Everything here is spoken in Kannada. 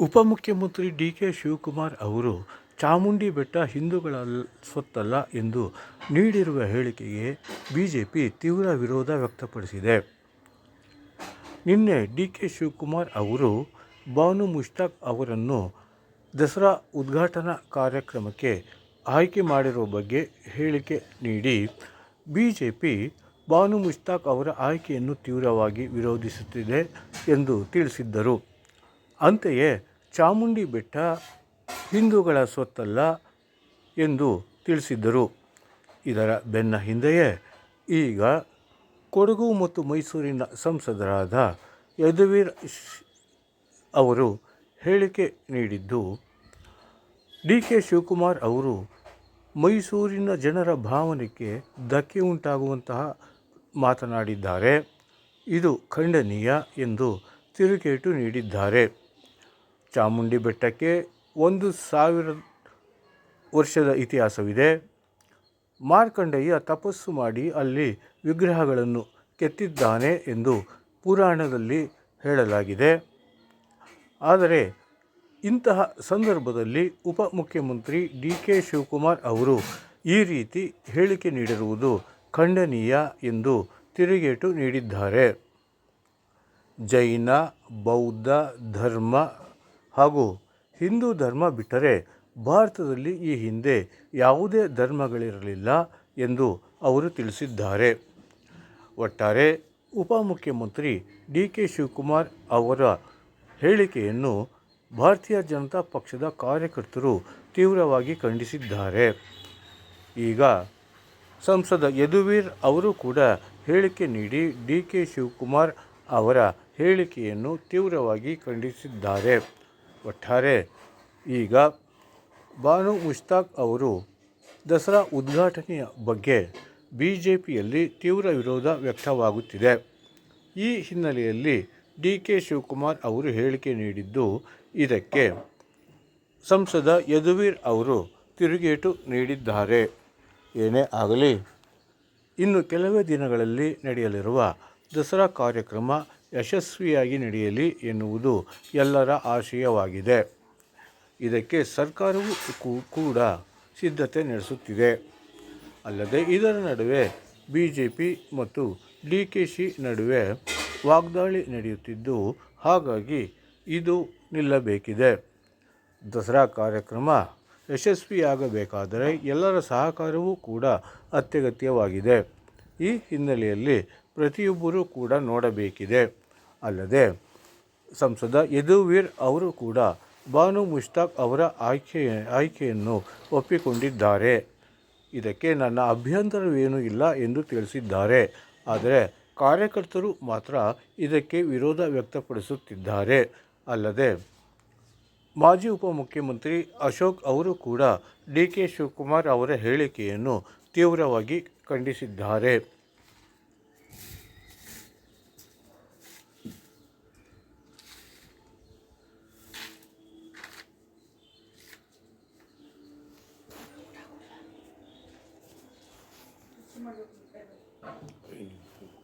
ಉಪಮುಖ್ಯಮಂತ್ರಿ ಡಿ ಕೆ ಶಿವಕುಮಾರ್ ಅವರು ಚಾಮುಂಡಿ ಬೆಟ್ಟ ಹಿಂದೂಗಳ ಸ್ವತ್ತಲ್ಲ ಎಂದು ನೀಡಿರುವ ಹೇಳಿಕೆಗೆ ಬಿಜೆಪಿ ತೀವ್ರ ವಿರೋಧ ವ್ಯಕ್ತಪಡಿಸಿದೆ. ನಿನ್ನೆ ಡಿ ಕೆ ಶಿವಕುಮಾರ್ ಅವರು ಬಾನು ಮುಷ್ತಾಕ್ ಅವರನ್ನು ದಸರಾ ಉದ್ಘಾಟನಾ ಕಾರ್ಯಕ್ರಮಕ್ಕೆ ಆಯ್ಕೆ ಮಾಡಿರುವ ಬಗ್ಗೆ ಹೇಳಿಕೆ ನೀಡಿ ಬಿಜೆಪಿ ಬಾನು ಮುಷ್ತಾಕ್ ಅವರ ಆಯ್ಕೆಯನ್ನು ತೀವ್ರವಾಗಿ ವಿರೋಧಿಸುತ್ತಿದೆ ಎಂದು ತಿಳಿಸಿದ್ದರು. ಅಂತೆಯೇ ಚಾಮುಂಡಿ ಬೆಟ್ಟ ಹಿಂದೂಗಳ ಸ್ವತ್ತಲ್ಲ ಎಂದು ತಿಳಿಸಿದ್ದರು. ಇದರ ಬೆನ್ನ ಹಿಂದೆಯೇ ಈಗ ಕೊಡಗು ಮತ್ತು ಮೈಸೂರಿನ ಸಂಸದರಾದ ಯದುವೀರ್ ಅವರು ಹೇಳಿಕೆ ನೀಡಿದ್ದು, ಡಿ ಕೆ ಶಿವಕುಮಾರ್ ಅವರು ಮೈಸೂರಿನ ಜನರ ಭಾವನೆಗೆ ಧಕ್ಕೆ ಉಂಟಾಗುವಂತಹ ಮಾತನಾಡಿದ್ದಾರೆ. ಇದು ಖಂಡನೀಯ ಎಂದು ತಿರುಗೇಟು ನೀಡಿದ್ದಾರೆ. ಚಾಮುಂಡಿ ಬೆಟ್ಟಕ್ಕೆ ಒಂದು ಸಾವಿರ ವರ್ಷದ ಇತಿಹಾಸವಿದೆ. ಮಾರ್ಕಂಡೇಯ ತಪಸ್ಸು ಮಾಡಿ ಅಲ್ಲಿ ವಿಗ್ರಹಗಳನ್ನು ಕೆತ್ತಿದ್ದಾನೆ ಎಂದು ಪುರಾಣದಲ್ಲಿ ಹೇಳಲಾಗಿದೆ. ಆದರೆ ಇಂತಹ ಸಂದರ್ಭದಲ್ಲಿ ಉಪಮುಖ್ಯಮಂತ್ರಿ ಡಿ ಕೆ ಶಿವಕುಮಾರ್ ಅವರು ಈ ರೀತಿ ಹೇಳಿಕೆ ನೀಡಿರುವುದು ಖಂಡನೀಯ ಎಂದು ತಿರುಗೇಟು ನೀಡಿದ್ದಾರೆ. ಜೈನ, ಬೌದ್ಧ, ಧರ್ಮ ಹಾಗೂ ಹಿಂದೂ ಧರ್ಮ ಬಿಟ್ಟರೆ ಭಾರತದಲ್ಲಿ ಈ ಹಿಂದೆ ಯಾವುದೇ ಧರ್ಮಗಳಿರಲಿಲ್ಲ ಎಂದು ಅವರು ತಿಳಿಸಿದ್ದಾರೆ. ಒಟ್ಟಾರೆ ಉಪಮುಖ್ಯಮಂತ್ರಿ ಡಿ ಕೆ ಶಿವಕುಮಾರ್ ಅವರ ಹೇಳಿಕೆಯನ್ನು ಭಾರತೀಯ ಜನತಾ ಪಕ್ಷದ ಕಾರ್ಯಕರ್ತರು ತೀವ್ರವಾಗಿ ಖಂಡಿಸಿದ್ದಾರೆ. ಈಗ ಸಂಸದ ಯದುವೀರ್ ಅವರು ಕೂಡ ಹೇಳಿಕೆ ನೀಡಿ ಡಿ ಕೆ ಶಿವಕುಮಾರ್ ಅವರ ಹೇಳಿಕೆಯನ್ನು ತೀವ್ರವಾಗಿ ಖಂಡಿಸಿದ್ದಾರೆ. ಒಟ್ಟಾರೆ ಈಗ ಬಾನು ಮುಷ್ತಾಕ್ ಅವರು ದಸರಾ ಉದ್ಘಾಟನೆಯ ಬಗ್ಗೆ ಬಿ ಜೆ ಪಿಯಲ್ಲಿ ತೀವ್ರ ವಿರೋಧ ವ್ಯಕ್ತವಾಗುತ್ತಿದೆ. ಈ ಹಿನ್ನೆಲೆಯಲ್ಲಿ ಡಿ ಕೆ ಶಿವಕುಮಾರ್ ಅವರು ಹೇಳಿಕೆ ನೀಡಿದ್ದು ಇದಕ್ಕೆ ಸಂಸದ ಯದುವೀರ್ ಅವರು ತಿರುಗೇಟು ನೀಡಿದ್ದಾರೆ. ಏನೇ ಆಗಲಿ, ಇನ್ನು ಕೆಲವೇ ದಿನಗಳಲ್ಲಿ ನಡೆಯಲಿರುವ ದಸರಾ ಕಾರ್ಯಕ್ರಮ ಯಶಸ್ವಿಯಾಗಿ ನಡೆಯಲಿ ಎನ್ನುವುದು ಎಲ್ಲರ ಆಶಯವಾಗಿದೆ. ಇದಕ್ಕೆ ಸರ್ಕಾರವು ಕೂಡ ಸಿದ್ಧತೆ ನಡೆಸುತ್ತಿದೆ. ಅಲ್ಲದೆ ಇದರ ನಡುವೆ ಬಿ ಜೆ ಪಿ ಮತ್ತು ಡಿ ಕೆ ಶಿ ನಡುವೆ ವಾಗ್ದಾಳಿ ನಡೆಯುತ್ತಿದ್ದು, ಹಾಗಾಗಿ ಇದು ನಿಲ್ಲಬೇಕಿದೆ. ದಸರಾ ಕಾರ್ಯಕ್ರಮ ಯಶಸ್ವಿಯಾಗಬೇಕಾದರೆ ಎಲ್ಲರ ಸಹಕಾರವೂ ಕೂಡ ಅತ್ಯಗತ್ಯವಾಗಿದೆ. ಈ ಹಿನ್ನೆಲೆಯಲ್ಲಿ ಪ್ರತಿಯೊಬ್ಬರೂ ಕೂಡ ನೋಡಬೇಕಿದೆ. ಅಲ್ಲದೆ ಸಂಸದ ಯದುವೀರ್ ಅವರು ಕೂಡ ಬಾನು ಮುಷ್ತಾಕ್ ಅವರ ಆಯ್ಕೆ, ಆಯ್ಕೆಯನ್ನು ಒಪ್ಪಿಕೊಂಡಿದ್ದಾರೆ. ಇದಕ್ಕೆ ನನ್ನ ಅಭ್ಯಂತರವೇನೂ ಇಲ್ಲ ಎಂದು ತಿಳಿಸಿದ್ದಾರೆ. ಆದರೆ ಕಾರ್ಯಕರ್ತರು ಮಾತ್ರ ಇದಕ್ಕೆ ವಿರೋಧ ವ್ಯಕ್ತಪಡಿಸುತ್ತಿದ್ದಾರೆ. ಅಲ್ಲದೆ ಮಾಜಿ ಉಪಮುಖ್ಯಮಂತ್ರಿ ಅಶೋಕ್ ಅವರು ಕೂಡ ಡಿ ಕೆ ಶಿವಕುಮಾರ್ ಅವರ ಹೇಳಿಕೆಯನ್ನು ತೀವ್ರವಾಗಿ ಖಂಡಿಸಿದ್ದಾರೆ. Muy bien.